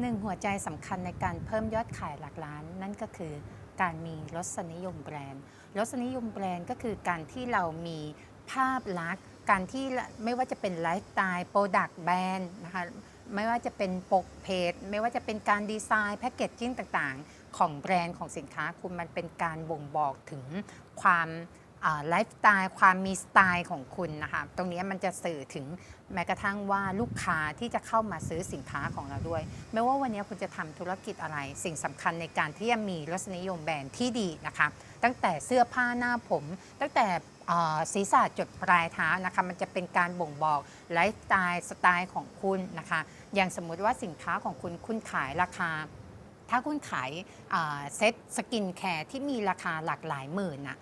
หนึ่งหัวใจสำคัญในการเพิ่มยอดขายหลักล้าน นั่นก็คือการมีรสนิยมแบรนด์รสนิยมแบรนด์ก็คือการที่เรามีภาพลักษณ์ การที่ไม่ว่าจะเป็นไลฟ์สไตล์โปรดักต์แบรนด์นะคะไม่ว่าจะเป็นปกเพจ ไม่ว่าจะเป็นการดีไซน์แพคเกจจิ้งต่างๆ ของแบรนด์ของสินค้าคุณมันเป็นการบ่งบอกถึงความ ไลฟ์สไตล์ความมีสไตล์ของคุณนะคะตรงนี้มันจะสื่อถึงแม้กระทั่งว่าลูกค้าที่จะเข้ามาซื้อสินค้าของเราด้วย ไม่ว่าวันนี้คุณจะทำธุรกิจอะไร สิ่งสำคัญในการที่จะมีรสนิยมแบรนด์ที่ดีนะคะตั้งแต่เสื้อผ้าหน้าผม ตั้งแต่ศีรษะจดปลายเท้านะคะมันจะเป็นการบ่งบอกไลฟ์สไตล์สไตล์ของคุณนะคะอย่างสมมุติว่าสินค้าของคุณคุณขายราคาถ้าคุณขายเซ็ตสกินแคร์ที่มีราคาหลากหลายหมื่นนะ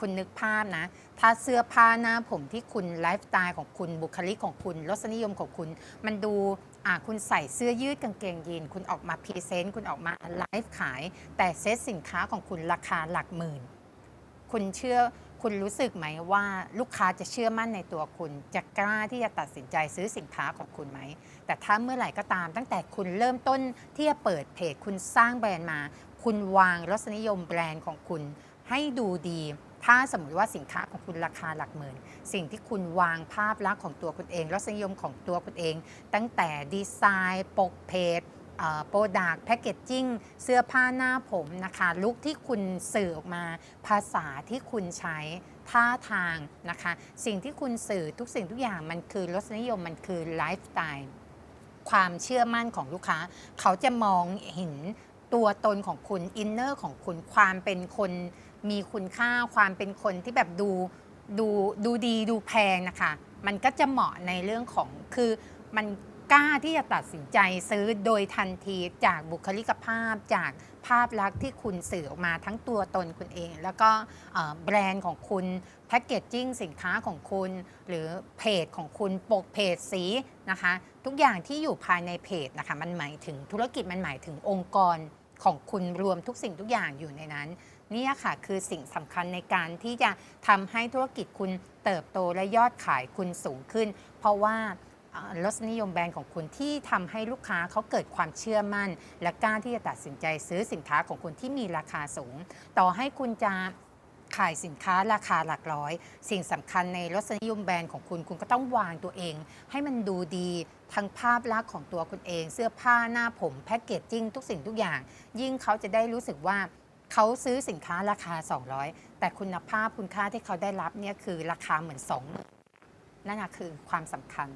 คุณนึกภาพนะ ถ้าเสื้อผ้าหน้าผมที่คุณไลฟ์สไตล์ของคุณบุคลิกของคุณรสนิยมของคุณ มันดูอ่าคุณใส่เสื้อยืดกางเกงยีน คุณออกมาพรีเซนต์คุณออกมาไลฟ์ขาย แต่เซ็ตสินค้าของคุณราคาหลักหมื่น คุณเชื่อคุณรู้สึกไหมว่าลูกค้าจะเชื่อมั่นในตัวคุณ จะกล้าที่จะตัดสินใจซื้อสินค้าของคุณไหม แต่ถ้าเมื่อไหร่ก็ตาม ตั้งแต่คุณเริ่มต้นที่จะเปิดเพจคุณสร้างแบรนด์มา คุณวางรสนิยมแบรนด์ของคุณให้ดูดี ถ้าสมมติว่าสินค้าของคุณราคาหลักหมื่น สิ่งที่คุณวางภาพลักษณ์ของตัวคุณเองรสนิยมของตัวคุณเอง ตั้งแต่ดีไซน์ปกเพจโปรดักต์แพคเกจจิ้งเสื้อผ้าหน้าผมนะคะลุคที่คุณสื่อออกมา ภาษาที่คุณใช้ท่าทางนะคะ สิ่งที่คุณสื่อทุกสิ่งทุกอย่างมันคือรสนิยมมันคือไลฟ์สไตล์ความเชื่อมั่นของลูกค้า เขาจะมองเห็นตัวตนของคุณอินเนอร์ของคุณความเป็นคน มีคุณค่าความเป็นคนที่แบบดูดูดูดีดูแพงนะคะ มันก็จะเหมาะในเรื่องของคือมันกล้าที่จะตัดสินใจซื้อโดยทันทีจากบุคลิกภาพจากภาพลักษณ์ที่คุณสื่อออกมาทั้งตัวตนคุณเอง แล้วก็แบรนด์ของคุณแพคเกจจิ้งสินค้าของคุณ หรือเพจของคุณปกเพจสีนะคะ ทุกอย่างที่อยู่ภายในเพจนะคะ มันหมายถึงธุรกิจมันหมายถึงองค์กรของคุณรวมทุกสิ่งทุกอย่างอยู่ในนั้น นี่ค่ะคือสิ่งสำคัญในการที่จะทำให้ธุรกิจคุณเติบโตและยอดขายคุณสูงขึ้น เพราะว่ารสนิยมแบรนด์ของคุณที่ทำให้ลูกค้าเขาเกิดความเชื่อมั่น และกล้าที่จะตัดสินใจซื้อสินค้าของคุณที่มีราคาสูง ต่อให้คุณจะขายสินค้าราคาหลักร้อย สิ่งสำคัญในรสนิยมแบรนด์ของคุณ คุณก็ต้องวางตัวเอง ให้มันดูดีทั้งภาพลักษณ์ของตัวคุณเอง เสื้อผ้าหน้าผมแพ็กเกจจิ้งทุกสิ่งทุกอย่าง ยิ่งเขาจะได้รู้สึกว่า เขาซื้อสินค้าราคา 200 แต่คุณภาพคุณค่าที่เขาได้รับเนี่ยคือราคาเหมือน2นั่นคือความสำคัญ